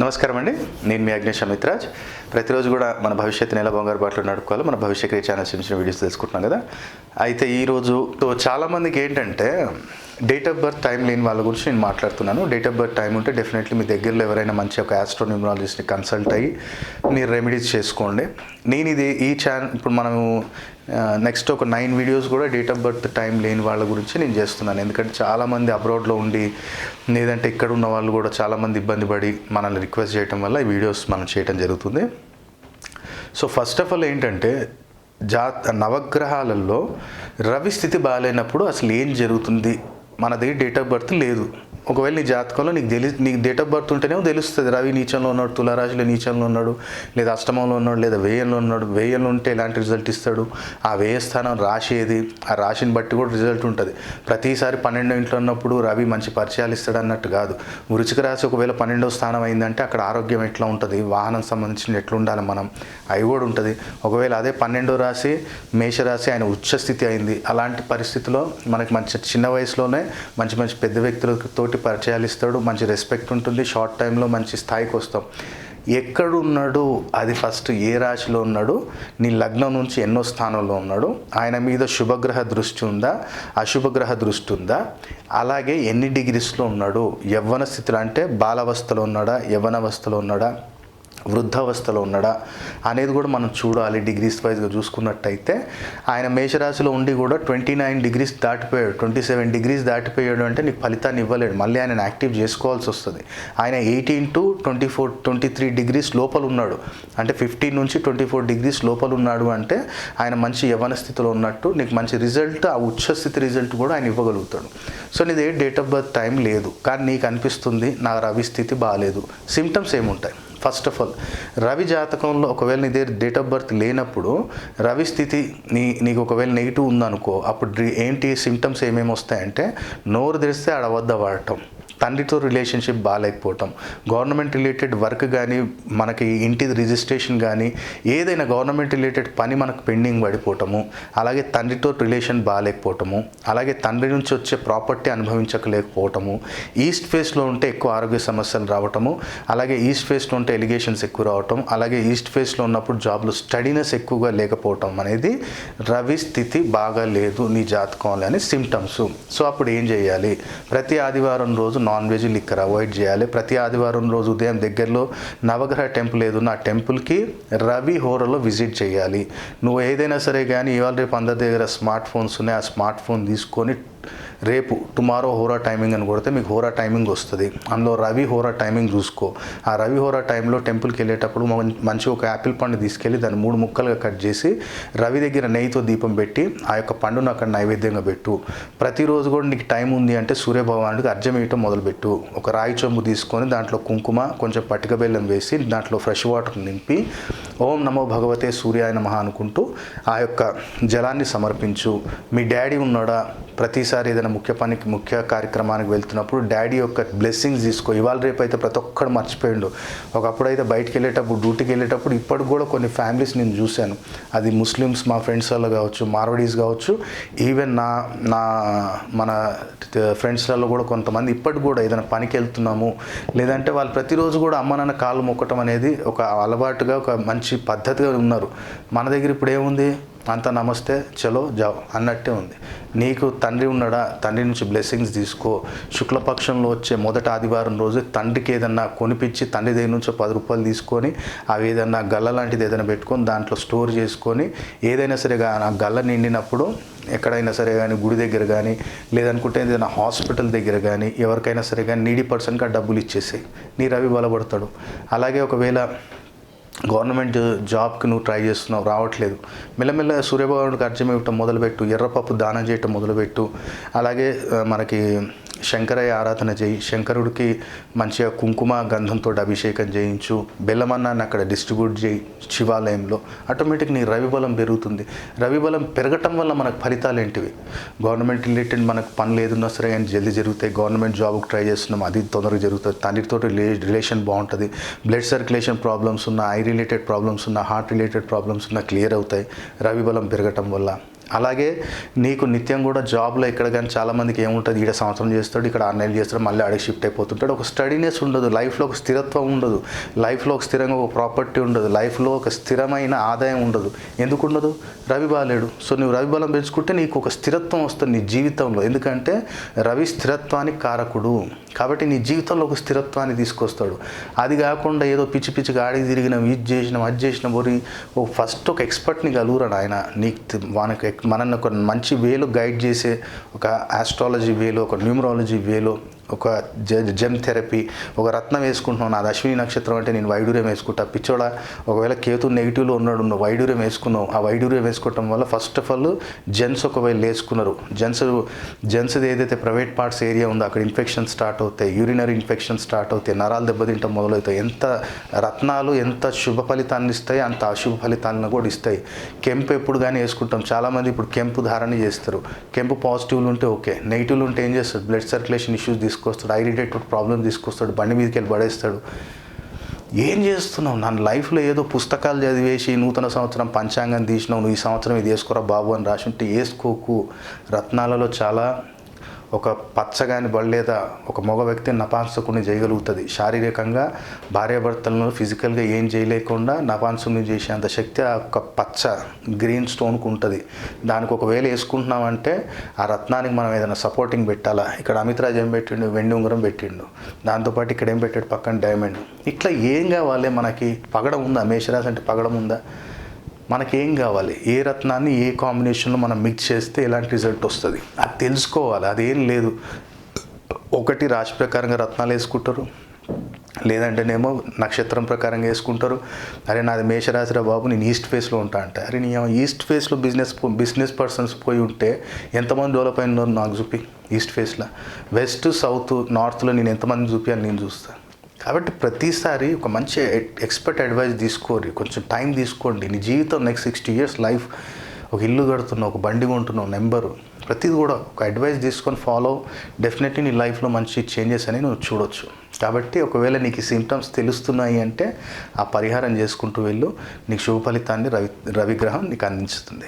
నమస్కారం అండి. నేను మీ అగ్నేష్ అమిత్రాజ్. ప్రతిరోజు కూడా మన భవిష్యత్తుని ఎలా బంగారు బాటలో నడుపుకోవాలో. మన భవిష్య ఛానల్స్ ఛానల్ చిన్న వీడియోస్ తెలుసుకుంటున్నాం కదా. అయితే ఈరోజు చాలామందికి ఏంటంటే డేట్ ఆఫ్ బర్త్ టైం లేని వాళ్ళ గురించి నేను మాట్లాడుతున్నాను. డేట్ ఆఫ్ బర్త్ టైం ఉంటే డెఫినెట్లీ మీ దగ్గరలో ఎవరైనా మంచి ఒక ఆస్ట్రోన్యూమరాలజిస్ట్ని కన్సల్ట్ అయ్యి మీరు రెమెడీస్ చేసుకోండి. నేను ఇది ఈ ఛానల్ ఇప్పుడు మనము నెక్స్ట్ ఒక నైన్ వీడియోస్ కూడా డేట్ ఆఫ్ బర్త్ టైం లేని వాళ్ళ గురించి నేను చేస్తున్నాను. ఎందుకంటే చాలామంది అబ్రాడ్లో ఉండి లేదంటే ఇక్కడ ఉన్న వాళ్ళు కూడా చాలామంది ఇబ్బంది పడి మనల్ని రిక్వెస్ట్ చేయడం వల్ల ఈ వీడియోస్ మనం చేయడం జరుగుతుంది. సో ఫస్ట్ ఆఫ్ ఆల్ ఏంటంటే జా నవగ్రహాలలో రవి స్థితి బాగాలేనప్పుడు అసలు ఏం జరుగుతుంది? మనది డేట్ ఆఫ్ బర్త్ లేదు. ఒకవేళ నీ జాతకంలో నీకు తెలి నీకు డేట్ ఆఫ్ బర్త్ ఉంటేనే తెలుస్తుంది. రవి నీచంలో ఉన్నాడు తులారాశిలో నీచంలో ఉన్నాడు లేదా అష్టమంలో ఉన్నాడు లేదా వేయంలో ఉన్నాడు. వేయంలో ఉంటే ఎలాంటి రిజల్ట్ ఇస్తాడు? ఆ వేయ స్థానం రాశి ఏది? ఆ రాశిని బట్టి కూడా రిజల్ట్ ఉంటుంది. ప్రతిసారి పన్నెండో ఇంట్లో ఉన్నప్పుడు రవి మంచి పరిచయాలు ఇస్తాడు అన్నట్టు కాదు. వృచిక రాశి ఒకవేళ పన్నెండో స్థానం అయిందంటే అక్కడ ఆరోగ్యం ఎట్లా ఉంటుంది? వాహనం సంబంధించిన ఎట్లా ఉండాలి మనం? అవి కూడా ఉంటుంది. ఒకవేళ అదే పన్నెండో రాశి మేషరాశి ఆయన ఉచ్చస్థితి అయింది. అలాంటి పరిస్థితిలో మనకి మంచి చిన్న వయసులోనే మంచి మంచి పెద్ద తోటి పరిచయాలు ఇస్తాడు మంచి రెస్పెక్ట్ ఉంటుంది షార్ట్ టైంలో మంచి స్థాయికి వస్తాం. ఎక్కడున్నాడు అది ఫస్ట్ ఏ రాశిలో ఉన్నాడు నీ లగ్నం నుంచి ఎన్నో స్థానంలో ఉన్నాడు ఆయన మీద శుభగ్రహ దృష్టి ఉందా అశుభగ్రహ దృష్టి ఉందా అలాగే ఎన్ని డిగ్రీస్లో ఉన్నాడు యవ్వన స్థితిలో అంటే బాలావస్థలో ఉన్నాడా యవ్వనావస్థలో ఉన్నాడా? వృద్ధావస్థలో ఉన్నాడా అనేది కూడా మనం చూడాలి డిగ్రీస్ వైజ్గా చూసుకున్నట్టయితే. ఆయన మేషరాశిలో ఉండి కూడా ట్వంటీ నైన్ డిగ్రీస్ దాటిపోయాడు. ట్వంటీ సెవెన్ డిగ్రీస్ దాటిపోయాడు అంటే నీకు ఫలితాన్ని ఇవ్వలేడు. మళ్ళీ ఆయన యాక్టివ్ చేసుకోవాల్సి వస్తుంది. ఆయన eighteen to twenty four twenty three degrees లోపల ఉన్నాడు. అంటే ఫిఫ్టీన్ నుంచి ట్వంటీ ఫోర్ డిగ్రీస్ లోపల ఉన్నాడు అంటే ఆయన మంచి యవన స్థితిలో ఉన్నట్టు నీకు మంచి రిజల్ట్ ఆ ఉచ్చ స్థితి రిజల్ట్ కూడా ఆయన ఇవ్వగలుగుతాడు. సో నీది డేట్ ఆఫ్ బర్త్ టైం లేదు. కానీ నీకు అనిపిస్తుంది నా రవి స్థితి బాగాలేదు సిమ్టమ్స్ ఏముంటాయి? ఫస్ట్ ఆఫ్ ఆల్ రవి జాతకంలో ఒకవేళ నీ దగ్గర డేట్ ఆఫ్ బర్త్ లేనప్పుడు రవి స్థితి నీ నీకు ఒకవేళ నెగిటివ్ ఉందనుకో అప్పుడు ఏంటి సిమ్టమ్స్ ఏమేమి వస్తాయంటే నోరు తెరిస్తే అడవద్ద వాడటం. తండ్రితో రిలేషన్షిప్ బాగాలేకపోవటం. గవర్నమెంట్ రిలేటెడ్ వర్క్ కానీ మనకి ఇంటి రిజిస్ట్రేషన్ కానీ ఏదైనా గవర్నమెంట్ రిలేటెడ్ పని మనకు పెండింగ్ పడిపోవటము. అలాగే తండ్రితో రిలేషన్ బాగాలేకపోవటము. అలాగే తండ్రి నుంచి వచ్చే ప్రాపర్టీ అనుభవించకలేకపోవటము. ఈస్ట్ ఫేస్లో ఉంటే ఎక్కువ ఆరోగ్య సమస్యలు రావటము. అలాగే ఈస్ట్ ఫేస్లో ఉంటే ఎలిగేషన్స్ ఎక్కువ రావటం. అలాగే ఈస్ట్ ఫేస్లో ఉన్నప్పుడు జాబ్లో స్టడీనెస్ ఎక్కువగా లేకపోవటం అనేది రవి స్థితి బాగా లేదు నీ జాతకంలో అని సిమ్టమ్స్ సో అప్పుడు ఏం చేయాలి? ప్రతి ఆదివారం రోజు నాన్ వెజ్ లిక్కర్ అవాయిడ్ చేయాలి. ప్రతి ఆదివారం రోజు ఉదయం దగ్గరలో నవగ్రహ టెంపుల్ ఏదో ఆ టెంపుల్కి రవి హోరలో విజిట్ చేయాలి. నువ్వు ఏదైనా సరే కానీ ఇవాళ రేపు అందరి దగ్గర స్మార్ట్ ఫోన్స్ ఉన్నాయి. ఆ స్మార్ట్ ఫోన్ తీసుకొని రేపు టుమారో హోరా టైమింగ్ అని కొడితే మీకు హోరా టైమింగ్ వస్తుంది. అందులో రవి హోరా టైమింగ్ చూసుకో. ఆ రవి హోరా టైంలో టెంపుల్కి వెళ్ళేటప్పుడు మంచి ఒక యాపిల్ పండు తీసుకెళ్ళి దాన్ని మూడు ముక్కలుగా కట్ చేసి రవి దగ్గర నెయ్యితో దీపం పెట్టి ఆ యొక్క పండును అక్కడ నైవేద్యంగా పెట్టు. ప్రతిరోజు కూడా నీకు టైం ఉంది అంటే సూర్యభగవానుడికి అర్జం వేయటం మొదలుపెట్టు. ఒక రాయి చెంబు తీసుకొని దాంట్లో కుంకుమ కొంచెం పట్టిక బెల్లం వేసి దాంట్లో ఫ్రెష్ వాటర్ నింపి ఓం నమో భగవతే సూర్యాయ నమ అనుకుంటూ ఆ యొక్క జలాన్ని సమర్పించు. మీ డాడీ ఉన్నాడా? ప్రతిసారి ఏదైనా ముఖ్య పనికి ముఖ్య కార్యక్రమానికి వెళ్తున్నప్పుడు డాడీ యొక్క బ్లెస్సింగ్స్ తీసుకో. ఇవాళ రేపు అయితే ప్రతి ఒక్కడు మర్చిపోయిండు. ఒకప్పుడు అయితే బయటికి వెళ్ళేటప్పుడు డ్యూటీకి వెళ్ళేటప్పుడు ఇప్పటికి కూడా కొన్ని ఫ్యామిలీస్ నేను చూశాను. అది ముస్లిమ్స్ మా ఫ్రెండ్స్ వాళ్ళు కావచ్చు మార్వడీస్ కావచ్చు ఈవెన్ నా నా మన ఫ్రెండ్స్లలో కూడా కొంతమంది ఇప్పటికి కూడా ఏదైనా పనికి వెళ్తున్నాము. లేదంటే వాళ్ళు ప్రతిరోజు కూడా అమ్మ నాన్న కాళ్ళు మొక్కటం అనేది ఒక అలవాటుగా ఒక మంచి పద్ధతిగా ఉన్నారు. మన దగ్గర ఇప్పుడు ఏముంది? అంత నమస్తే చలో జావ్ అన్నట్టే ఉంది. నీకు తండ్రి ఉన్నాడా? తండ్రి నుంచి బ్లెస్సింగ్స్ తీసుకో. శుక్లపక్షంలో వచ్చే మొదటి ఆదివారం రోజు తండ్రికి ఏదన్నా కొనిపించి తండ్రి దగ్గర నుంచి పది రూపాయలు తీసుకొని అవి ఏదన్నా గల్ల లాంటిది ఏదైనా పెట్టుకొని దాంట్లో స్టోర్ చేసుకొని ఏదైనా సరే ఆ గల్ల నిండినప్పుడు ఎక్కడైనా సరే కానీ గుడి దగ్గర కానీ లేదనుకుంటే ఏదైనా హాస్పిటల్ దగ్గర కానీ ఎవరికైనా సరే కానీ నీడీ పర్సన్గా డబ్బులు ఇచ్చేసాయి. నీ రవి బలపడతాడు. అలాగే ఒకవేళ గవర్నమెంట్ జాబ్కి నువ్వు ట్రై చేస్తున్నావు రావట్లేదు. మెల్లమెల్ల సూర్యభగవానుడికి అర్జం ఇవ్వటం మొదలుపెట్టు ఎర్రపప్పు దానం చేయటం మొదలుపెట్టు. అలాగే మనకి శంకరయ్య ఆరాధన చేయి. శంకరుడికి మంచిగా కుంకుమ గంధంతో అభిషేకం చేయించు. బెల్లమన్నాన్ని అక్కడ డిస్ట్రిబ్యూట్ చేయి శివాలయంలో. ఆటోమేటిక్ నీ రవి బలం పెరుగుతుంది. రవి బలం పెరగటం వల్ల మనకు ఫలితాలు ఏంటివి? గవర్నమెంట్ రిలేటెడ్ మనకు పనులు ఏదన్నా సరే కానీ జల్దీ జరుగుతాయి. గవర్నమెంట్ జాబ్కి ట్రై చేస్తున్నాం. అది తొందరగా జరుగుతుంది. తండ్రితో రిలేషన్ బాగుంటుంది. బ్లడ్ సర్క్యులేషన్ ప్రాబ్లమ్స్ ఉన్న ఐ రిలేటెడ్ ప్రాబ్లమ్స్ ఉన్న హార్ట్ రిలేటెడ్ ప్రాబ్లమ్స్ ఉన్న క్లియర్ అవుతాయి. రవి బలం పెరగటం వల్ల. అలాగే నీకు నిత్యం కూడా జాబ్లో ఇక్కడ కానీ చాలామందికి ఏముంటుంది? ఈడ సంవత్సరం చేస్తాడు ఇక్కడ ఆరు నెలలు చేస్తాడు మళ్ళీ అడిగి షిఫ్ట్ అయిపోతుంటాడు. ఒక స్టడీనెస్ ఉండదు లైఫ్లో ఒక స్థిరత్వం ఉండదు. లైఫ్లో ఒక స్థిరంగా ఒక ప్రాపర్టీ ఉండదు లైఫ్లో ఒక స్థిరమైన ఆదాయం ఉండదు. ఎందుకు ఉండదు? రవి బాలేడు. సో నువ్వు రవి బలం పెంచుకుంటే నీకు ఒక స్థిరత్వం వస్తుంది నీ జీవితంలో. ఎందుకంటే రవి స్థిరత్వానికి కారకుడు. కాబట్టి నీ జీవితంలో ఒక స్థిరత్వాన్ని తీసుకొస్తాడు. అది కాకుండా ఏదో పిచ్చి పిచ్చిగా ఆడికి తిరిగినాం ఇది చేసినాం అది చేసినాం బోరి ఓ ఫస్ట్ ఒక ఎక్స్పర్ట్ని కలుగురాడు ఆయన నీకు వానికి మనల్ని ఒక మంచి వేలో గైడ్ చేసే ఒక ఆస్ట్రాలజీ వేలో ఒక న్యూమరాలజీ వేలో ఒక జెమ్ థెరపీ ఒక రత్నం వేసుకుంటున్నావు నాది అశ్విని నక్షత్రం అంటే నేను వైడూర్యం వేసుకుంటా. పిచ్చోడ ఒకవేళ కేతు నెగిటివ్లో ఉన్నాడు నువ్వు వైడూర్యం వేసుకున్నావు ఆ వైడూర్యం వేసుకోవటం వల్ల ఫస్ట్ ఆఫ్ ఆల్ జెంట్స్ ఒకవేళ వేసుకున్నారు జెంట్స్ జెంట్స్ది ఏదైతే ప్రైవేట్ పార్ట్స్ ఏరియా ఉందో అక్కడ ఇన్ఫెక్షన్ స్టార్ట్ అవుతాయి యూరినరీ ఇన్ఫెక్షన్ స్టార్ట్ అవుతాయి నరాలు దెబ్బతింటం మొదలవుతాయి. ఎంత రత్నాలు ఎంత శుభ ఫలితాన్ని ఇస్తాయి అంత అశుభ ఫలితాలను కూడా ఇస్తాయి. కెంపు ఎప్పుడు కానీ వేసుకుంటాం. చాలామంది ఇప్పుడు కెంపు ధారణ చేస్తారు. కెంపు పాజిటివ్లు ఉంటే ఓకే నెగిటివ్లు ఉంటే ఏం చేస్తారు? బ్లడ్ సర్క్యులేషన్ ఇష్యూస్ తీసుకొస్తాడు ఐ ప్రాబ్లమ్ తీసుకొస్తాడు బండి మీదకి వెళ్ళి పడేస్తాడు. ఏం చేస్తున్నావు? నన్ను లైఫ్లో ఏదో పుస్తకాలు చదివేసి నూతన సంవత్సరం పంచాంగం తీసినావు నువ్వు ఈ సంవత్సరం ఇది వేసుకోరా బాబు అని రాసి ఉంటే వేసుకోకు. రత్నాలలో చాలా ఒక పచ్చగాని బడలేదా ఒక మగ వ్యక్తి నపాంసకుని చేయగలుగుతుంది. శారీరకంగా భార్యాభర్తలను ఫిజికల్గా ఏం చేయలేకుండా నపాంసకుని చేసేంత శక్తి ఆ ఒక పచ్చ గ్రీన్ స్టోన్కు ఉంటుంది. దానికి ఒకవేళ వేసుకుంటున్నామంటే ఆ రత్నానికి మనం ఏదైనా సపోర్టింగ్ పెట్టాలా? ఇక్కడ అమితరాజ్ ఏం పెట్టిండు? వెండి ఉంగరం పెట్టిండు. దాంతోపాటు ఇక్కడ ఏం పెట్టాడు? పక్కన డైమండ్. ఇట్లా ఏం కావాలి? మనకి పగడం ఉందా? మేషరాశి అంటే పగడం ఉందా? మనకేం కావాలి? ఏ రత్నాన్ని ఏ కాంబినేషన్లో మనం మిక్స్ చేస్తే ఎలాంటి రిజల్ట్ వస్తుంది? అది తెలుసుకోవాలి. అదేం లేదు. ఒకటి రాశి ప్రకారంగా రత్నాలు వేసుకుంటారు. లేదంటేనేమో నక్షత్రం ప్రకారంగా వేసుకుంటారు. అరే నాది మేషరాశిరా బాబు నేను ఈస్ట్ ఫేస్లో ఉంటా అంటే. అరే నేను ఈస్ట్ ఫేస్లో బిజినెస్ బిజినెస్ పర్సన్స్ పోయి ఉంటే ఎంతమంది డెవలప్ అయినారు నాకు చూపి. ఈస్ట్ ఫేస్లో. వెస్ట్ సౌత్ నార్త్లో నేను ఎంతమంది చూపించాలి నేను చూస్తాను కాబట్టి ప్రతిసారి ఒక మంచి ఎక్స్పర్ట్ అడ్వైస్ తీసుకోరి. కొంచెం టైం తీసుకోండి. నీ జీవితం నెక్స్ట్ సిక్స్టీ ఇయర్స్ లైఫ్ ఒక ఇల్లు కడుతున్నావు ఒక బండి కొంటున్నావు నెంబరు. ప్రతిది కూడా ఒక అడ్వైస్ తీసుకొని ఫాలో డెఫినెట్లీ నీ లైఫ్లో మంచి చేంజెస్ అని నువ్వు చూడొచ్చు. కాబట్టి ఒకవేళ నీకు ఈ సిమ్టమ్స్ తెలుస్తున్నాయి అంటే ఆ పరిహారం చేసుకుంటూ వెళ్ళు. నీకు శుభ ఫలితాన్ని రవి రవిగ్రహం నీకు అందించుతుంది.